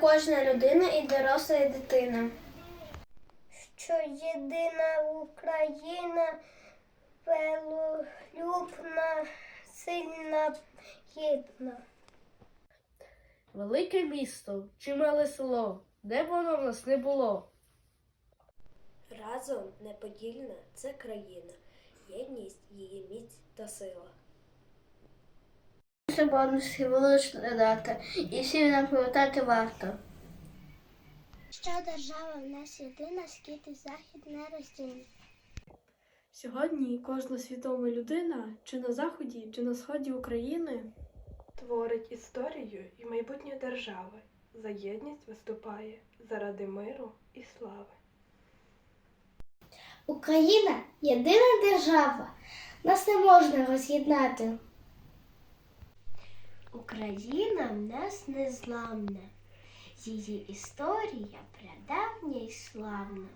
кожна людина і доросла і дитина. що єдина Україна велолюбна, сильна, єдна. Велике місто чи мале село, де б воно в нас не було. Разом неподільна це країна, єдність її міць та сила. Соборності велична дата, і всім нам пам'ятати варто. Що держава в нас єдина, і захід не роздільні. Сьогодні кожна свідома людина, чи на заході, чи на сході України, Творить історію і майбутнє держави. За єдність виступає заради миру і слави. Україна єдина держава. Нас не можна роз'єднати. Україна в нас незламна. Її історія прадавня й славна.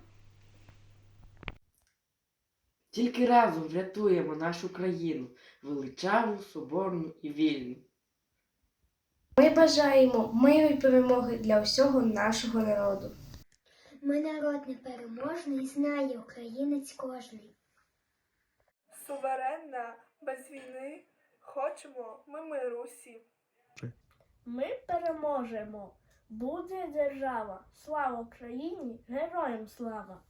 Тільки разом врятуємо нашу країну, величаву, соборну і вільну. Ми бажаємо миру і перемоги для всього нашого народу. Ми народ непереможний, знає українець кожний. Суверенна, без війни, хочемо ми миру всі. Ми переможемо. Буде держава. Слава Україні, героям слава!